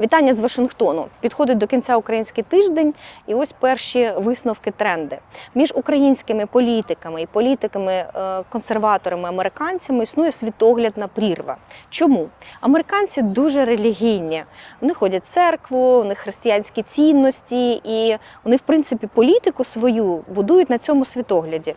Вітання з Вашингтону. Підходить до кінця український тиждень, і ось перші висновки тренди. Між українськими політиками і політиками, е, консерваторами, американцями існує світоглядна прірва. Чому? Американці дуже релігійні. Вони ходять в церкву, у них християнські цінності, і вони, в принципі, політику свою будують на цьому світогляді.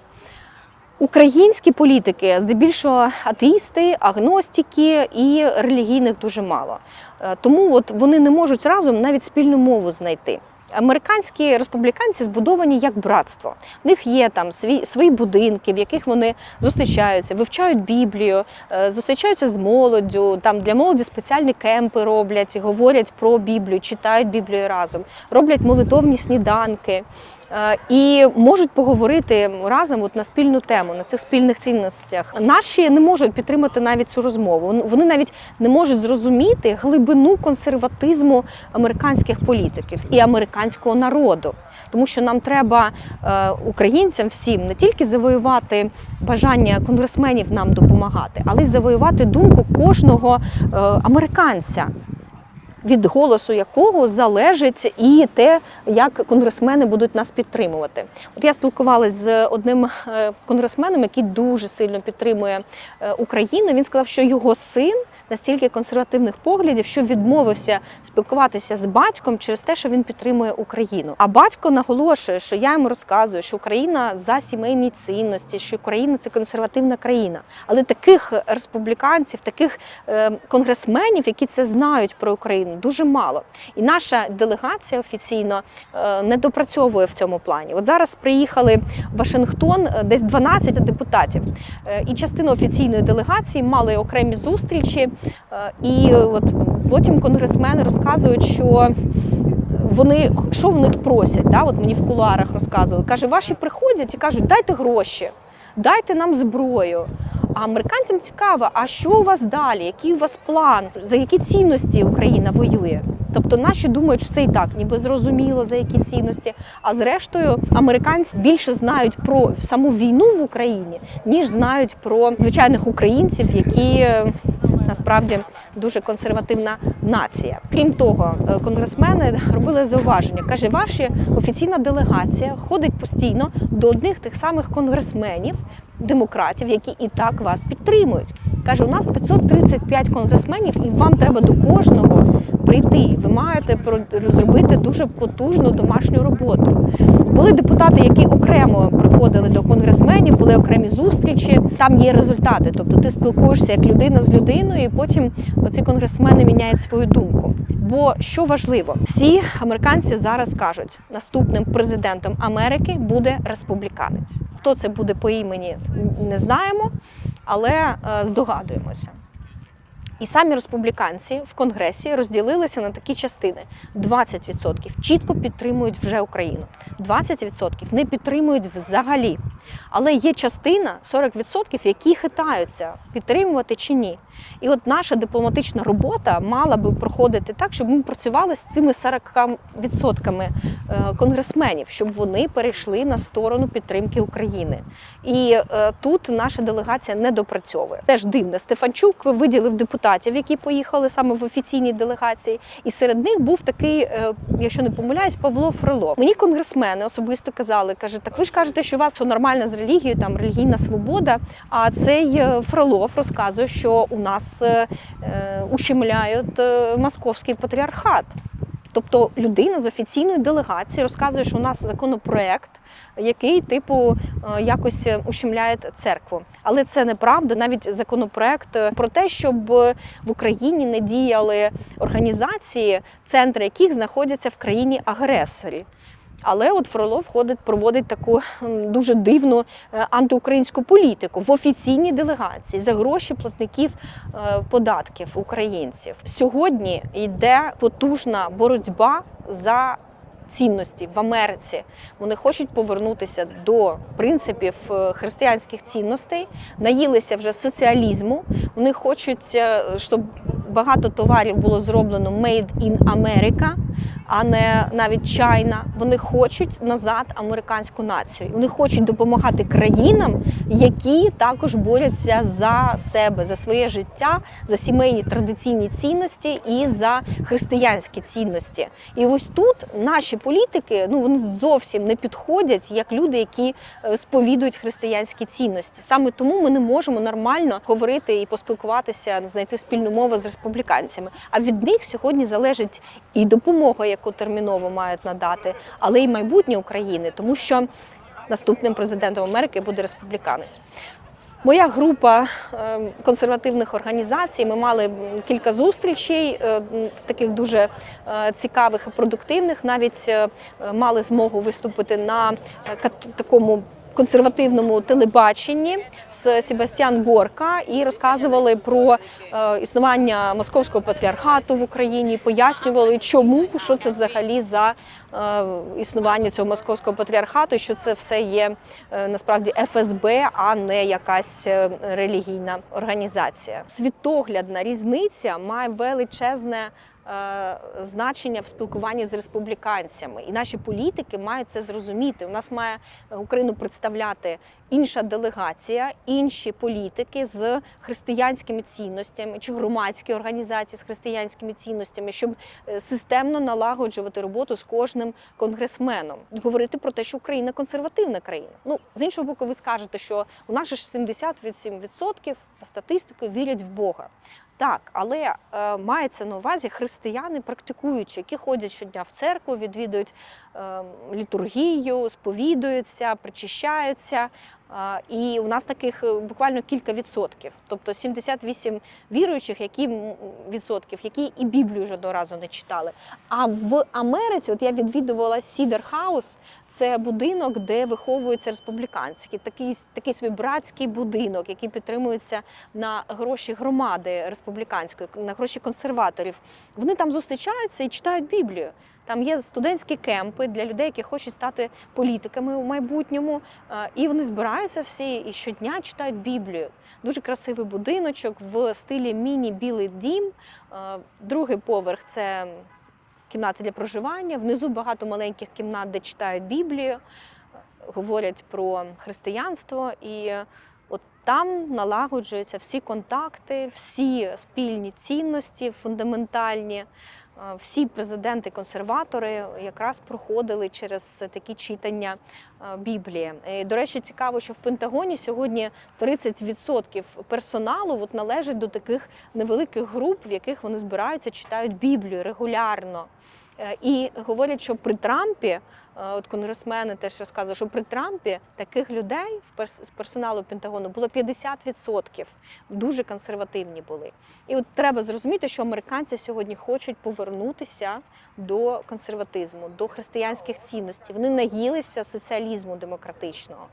Українські політики здебільшого атеїсти, агностики і релігійних дуже мало. Е, Тому от вони не можуть разом навіть спільну мову знайти. Американські республіканці збудовані як братство. В них є там свої, свої будинки, в яких вони зустрічаються, вивчають Біблію, е, зустрічаються з молоддю. Там для молоді спеціальні кемпи роблять, говорять про Біблію, читають Біблію разом, роблять молитовні сніданки. Е, І можуть поговорити разом от на спільну тему, на цих спільних цінностях. Наші не можуть підтримати навіть цю розмову. Вони навіть не можуть зрозуміти глибину консерватизму американських політиків і американського народу. Тому що нам треба е, українцям всім не тільки завоювати бажання конгресменів нам допомагати, але й завоювати думку кожного е, американця від голосу якого залежить і те, як конгресмени будуть нас підтримувати. От я спілкувалася з одним е, конгресменом, який дуже сильно підтримує е, Україну. Він сказав, що його син настільки консервативних поглядів, що відмовився спілкуватися з батьком через те, що він підтримує Україну. А батько наголошує, що я йому розказую, що Україна за сімейні цінності, що Україна це консервативна країна. Але таких республіканців, таких е, конгресменів, які це знають про Україну, дуже мало. І наша делегація офіційно е, не допрацьовує в цьому плані. От зараз приїхали в Вашингтон е, десь 12 депутатів, і частина офіційної делегації мали окремі зустрічі. Е, І от потім конгресмени розказують, що вони що в них просять. Да? От мені в кулуарах розказували. Каже, ваші приходять і кажуть, дайте гроші, дайте нам зброю. А американцям цікаво, а що у вас далі? Який у вас план? За які цінності Україна воює? Тобто наші думають, що це і так, ніби зрозуміло за які цінності. А зрештою, американці більше знають про саму війну в Україні, ніж знають про звичайних українців, які е, насправді дуже консервативна нація. Крім того, е, конгресмени робили зауваження. каже, ваша офіційна делегація ходить постійно до одних тих самих конгресменів, демократів, які і так вас підтримують. Каже, у нас 535 конгресменів, і вам треба до кожного прийти. Ви маєте про- зробити дуже потужну домашню роботу. Були депутати, які окремо приходили до конгресменів, були окремі зустрічі. Там є результати. Тобто ти спілкуєшся як людина з людиною, і потім ці конгресмени міняють свою думку. Бо що важливо, всі американці зараз кажуть, наступним президентом Америки буде республіканець. Хто це буде по імені, не знаємо, але е, здогадуємося. І самі республіканці в конгресі розділилися на такі частини: 20% чітко підтримують вже Україну, 20% не підтримують взагалі. Але є частина 40%, які хитаються підтримувати чи ні. І от наша дипломатична робота мала би проходити так, щоб ми працювали з цими 40% е, конгресменів, щоб вони перейшли на сторону підтримки України. І е, тут наша делегація не допрацьовує. Теж дивно. Стефанчук виділив депутатів, які поїхали саме в офіційній делегації, і серед них був такий, е, якщо не помиляюсь, Павло Фролов. Мені конгресмени особисто казали, каже, так ви ж кажете, що у вас все нормально з релігією, там релігійна свобода. А цей Фролов розказує, що у нас е, е, ущемляють е, московський патріархат. Тобто людина з офіційної делегації розказує, що у нас законопроект, який типу якось ущемляє церкву. Але це неправда. Навіть законопроект про те, щоб в Україні не діяли організації, центри яких знаходяться в країні агресорі. Але от Фролов ходить, проводить таку дуже дивну е, антиукраїнську політику в офіційній делегації за гроші платників е, податків українців. Сьогодні йде потужна боротьба за цінності в Америці. Вони хочуть повернутися до принципів е, християнських цінностей, наїлися вже соціалізму. Вони хочуть, щоб багато товарів було зроблено made in America. А не навіть чайна. Вони хочуть назад американську націю. Вони хочуть допомагати країнам, які також борються за себе, за своє життя, за сімейні традиційні цінності і за християнські цінності. І ось тут наші політики ну вони зовсім не підходять як люди, які е, сповідують християнські цінності. Саме тому ми не можемо нормально говорити і поспілкуватися, знайти спільну мову з республіканцями. А від них сьогодні залежить і допомога, яку терміново мають надати, але й майбутнє України, тому що наступним президентом Америки буде республіканець. Моя група е, консервативних організацій. Ми мали кілька зустрічей, е, таких дуже е, цікавих і продуктивних. Навіть е, мали змогу виступити на такому консервативному телебаченні з Себастьян Горка і розказували про е, існування московського патріархату в Україні, пояснювали, чому що це взагалі за е, існування цього московського патріархату, що це все є е, насправді ФСБ, а не якась релігійна організація. Світоглядна різниця має величезне. Е, Значення в спілкуванні з республіканцями, і наші політики мають це зрозуміти. У нас має Україну представляти інша делегація, інші політики з християнськими цінностями чи громадські організації з християнськими цінностями, щоб е, системно налагоджувати роботу з кожним конгресменом, говорити про те, що Україна консервативна країна. Ну з іншого боку, ви скажете, що у нас ж 78% за статистикою вірять в Бога. Так, але е, мається на увазі християни, практикуючі, які ходять щодня в церкву, відвідують е, літургію, сповідуються, причащаються. І у нас таких е, буквально кілька відсотків, тобто 78 віруючих, які відсотків, які і Біблію жодного разу не читали. А в Америці, от я відвідувала Сідер Хаус, це будинок, де виховуються республіканські, такий, такий собі братський будинок, який підтримується на гроші громади республіканської, на гроші консерваторів. Вони там зустрічаються і читають Біблію. Там є студентські кемпи для людей, які хочуть стати політиками у майбутньому. Е, І вони збираються всі і щодня читають Біблію. Дуже красивий будиночок в стилі міні-білий дім. Е, Другий поверх це кімнати для проживання. Внизу багато маленьких кімнат, де читають Біблію, говорять про християнство. І от там налагоджуються всі контакти, всі спільні цінності фундаментальні. Е, Всі президенти-консерватори якраз проходили через такі читання е, Біблії. І, До речі, цікаво, що в Пентагоні сьогодні 30% персоналу от належить до таких невеликих груп, в яких вони збираються, читають Біблію регулярно. Е, І говорять, що при Трампі, от конгресмени теж розказували, що при Трампі таких людей з персоналу Пентагону було 50%. Дуже консервативні були. І от треба зрозуміти, що американці сьогодні хочуть повернутися до консерватизму, до християнських цінностей. Вони наїлися соціалізму демократичного.